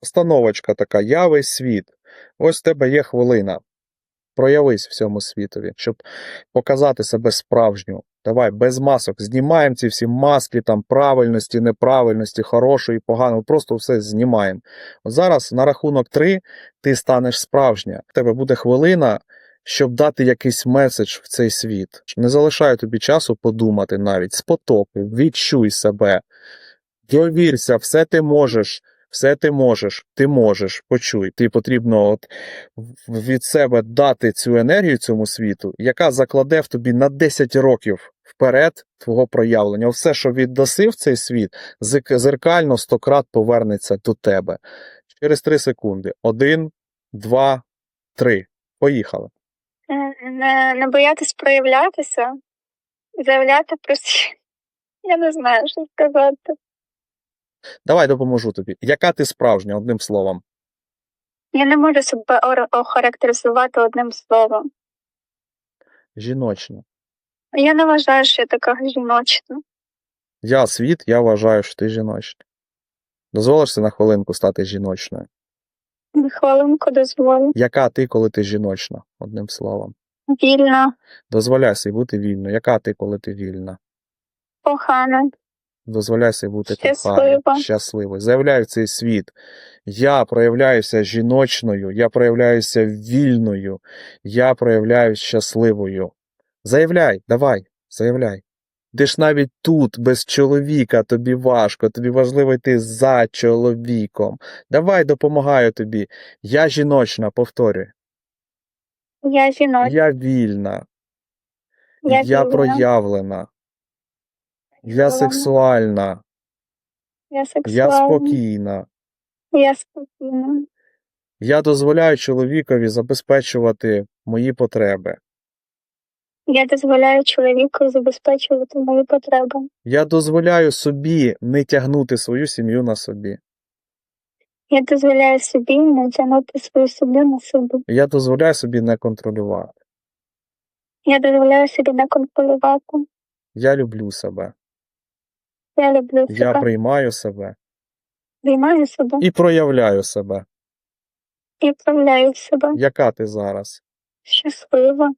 Постановочка така, я весь світ. Ось в тебе є хвилина. Проявись всьому світові, щоб показати себе справжню. Давай, без масок, знімаємо ці всі маски, там правильності, неправильності, хорошої, поганого, просто все знімаємо. Зараз на рахунок три ти станеш справжня. В тебе буде хвилина, щоб дати якийсь меседж в цей світ. Не залишаю тобі часу подумати навіть з потоку, відчуй себе, довірся, все ти можеш. Все ти можеш, ти можеш, почуй. Ти потрібно от від себе дати цю енергію цьому світу, яка закладе в тобі на 10 років вперед твого проявлення. Все, що віддаси в цей світ, зеркально стократ повернеться до тебе. Через 3 секунди. Один, два, три. Поїхали. Е, Не, не боятись проявлятися, заявляти про. Я не знаю, що сказати. Давай допоможу тобі. Яка ти справжня, одним словом? Я не можу себе ор- охарактеризувати одним словом. Жіночна. Я не вважаю, що я така жіночна. Я світ, я вважаю, що ти жіночна. Дозволишся на хвилинку стати жіночною? Хвилинку дозволю. Яка ти, коли ти жіночна, одним словом? Вільна, Дозволяй собі бути вільною. Яка ти, коли ти вільна? кохана, Дозволяй собі бути коханою, щасливою. Заявляю в цей світ. Я проявляюся жіночною, я проявляюся вільною, я проявляюся щасливою. Заявляй, давай, заявляй. Ти ж навіть тут, без чоловіка, тобі важко, тобі важливо йти за чоловіком. Давай допомагаю тобі. Я жіночна, повторюй. я жіночна, Я вільна. я, Я вільна, проявлена. Я Сексуальна. сексуальна. я Я спокійна. я спокійна. Я дозволяю чоловікові забезпечувати мої потреби. Я дозволяю чоловіку забезпечувати мої потреби. Я дозволяю собі не тягнути свою сім'ю на собі. Я дозволяю собі не тягнути свою сім'ю на собі. Я дозволяю собі не контролювати. Я дозволяю собі не контролювати. Я люблю себе. Я люблю Я приймаю себе приймаю себе і проявляю себе. і проявляю себе Яка ти зараз? щаслива.